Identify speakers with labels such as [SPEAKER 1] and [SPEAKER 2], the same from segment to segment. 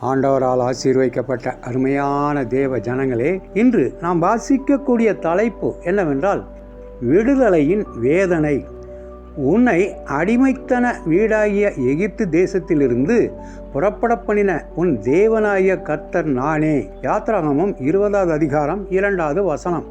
[SPEAKER 1] ஆண்டவரால் ஆசீர்வைக்கப்பட்ட அருமையான தேவ ஜனங்களே இன்று நாம் வாசிக்கக்கூடிய தலைப்பு என்னவென்றால் விடுதலையின் வேதனை. உன்னை அடிமைத்தன வீடாகிய எகிப்து தேசத்திலிருந்து புறப்பட பண்ணின உன் தேவனாகிய கர்த்தர் நானே. யாத்ராகமம் இருபதாவது அதிகாரம் இரண்டாவது வசனம்.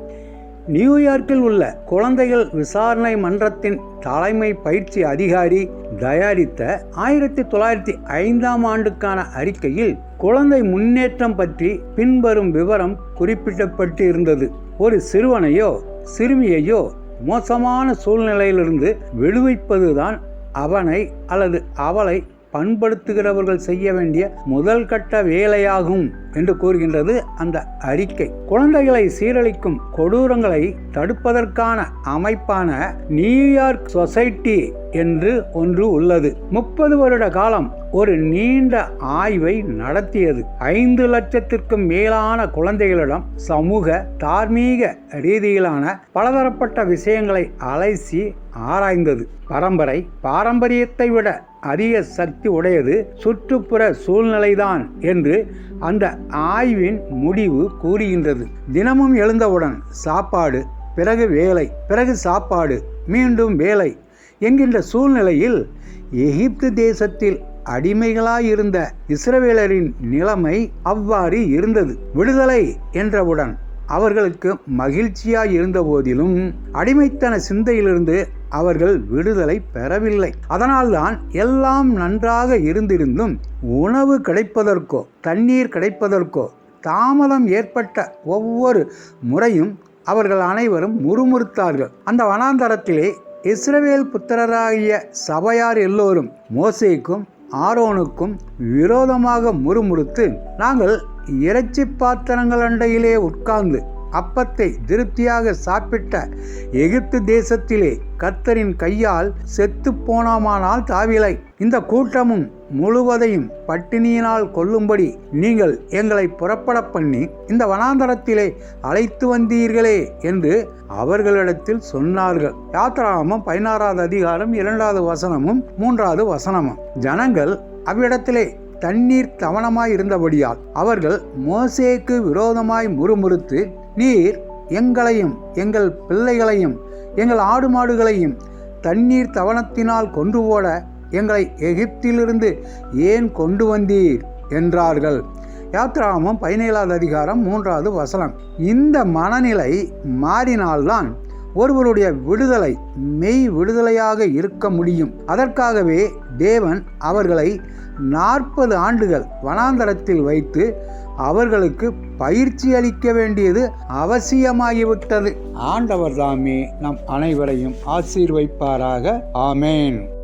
[SPEAKER 1] நியூயார்க்கில் உள்ள குழந்தைகள் விசாரணை மன்றத்தின் தலைமை பயிற்சி அதிகாரி தயாரித்த ஆயிரத்தி தொள்ளாயிரத்தி ஐந்தாம் ஆண்டுக்கான அறிக்கையில் குழந்தை முன்னேற்றம் பற்றி பின்வரும் விவரம் குறிப்பிடப்பட்டு இருந்தது ஒரு சிறுவனையோ சிறுமியையோ மோசமான சூழ்நிலையிலிருந்து விடுவிப்பதுதான் அவனை அல்லது அவளை பண்படுத்துகிறவர்கள் செய்ய வேண்டிய முதல் கட்ட வேலையாகும் என்று கூறுகின்றது அந்த அறிக்கை. குழந்தைகளை சீரழிக்கும் கொடூரங்களை தடுப்பதற்கான அமைப்பான நியூயார்க் சொசைட்டி என்று ஒன்று உள்ளது. முப்பது வருட காலம் ஒரு நீண்ட ஆய்வை நடத்தியது. ஐந்து லட்சத்திற்கும் மேலான குழந்தைகளிடம் சமூக தார்மீக ரீதியிலான பலதரப்பட்ட விஷயங்களை அலைசி ஆராய்ந்தது. பரம்பரை பாரம்பரியத்தை விட அதிக சக்தி உடையது சுற்றுப்புற சூழ்நிலைதான் என்று அந்த ஆய்வின் முடிவு கூறுகின்றது. தினமும் எழுந்தவுடன் சாப்பாடு பிறகு வேலை பிறகு சாப்பாடு மீண்டும் வேலை என்கின்ற சூழ்நிலையில் எகிப்து தேசத்தில் அடிமைகளாயிருந்த இஸ்ரவேலரின் நிலைமை அவ்வாறு இருந்தது. விடுதலை என்றவுடன் அவர்களுக்கு மகிழ்ச்சியாய் இருந்த போதிலும் அடிமைத்தன சிந்தையிலிருந்து அவர்கள் விடுதலை பெறவில்லை. அதனால்தான் எல்லாம் நன்றாக இருந்திருந்தும் உணவு கிடைப்பதற்கோ தண்ணீர் கிடைப்பதற்கோ தாமதம் ஏற்பட்ட ஒவ்வொரு முறையும் அவர்கள் அனைவரும் முறுமுறுத்தார்கள். அந்த வனாந்தரத்திலே இஸ்ரவேல் புத்திரராகிய சபையார் எல்லோரும் மோசேக்கும் ஆரோனுக்கும் விரோதமாக முறுமுறுத்து நாங்கள் இறைச்சி பாத்திரங்கள் அண்டையிலே உட்கார்ந்து அப்பத்தை திருப்தியாக சாப்பிட்ட எகிப்து தேசத்திலே கர்த்தரின் கையால் செத்து போனாமானால் தாவிலை. இந்த கூட்டமும் முழுவதையும் பட்டினியினால் கொல்லும்படி நீங்கள் எங்களை புறப்பட பண்ணி இந்த வனாந்தரத்திலே அழைத்து வந்தீர்களே என்று அவர்களிடத்தில் சொன்னார்கள். யாத்ராமம் பதினாறாவது அதிகாரம் இரண்டாவது வசனமும் மூன்றாவது வசனமும். ஜனங்கள் அவ்விடத்திலே தண்ணீர் தவணமாய் இருந்தபடியால் அவர்கள் மோசேக்கு விரோதமாய் முறுமுறுத்து நீர் எங்களையும் எங்கள் பிள்ளைகளையும் எங்கள் ஆடு மாடுகளையும் தண்ணீர் தவணத்தினால் கொண்டு போட எங்களை எகிப்திலிருந்து ஏன் கொண்டு வந்தீர்? என்றார்கள். யாத்ராமம் பதினேழாவது அதிகாரம் மூன்றாவது வசனம். இந்த மனநிலை மாறினால்தான் ஒருவருடைய விடுதலை மெய் விடுதலையாக இருக்க முடியும். அதற்காகவே தேவன் அவர்களை நாற்பது ஆண்டுகள் வனாந்தரத்தில் வைத்து அவர்களுக்கு பயிற்சி அளிக்க வேண்டியது அவசியமாகிவிட்டது. ஆண்டவர் தாமே நம் அனைவரையும் ஆசீர்வைப்பாராக. ஆமேன்.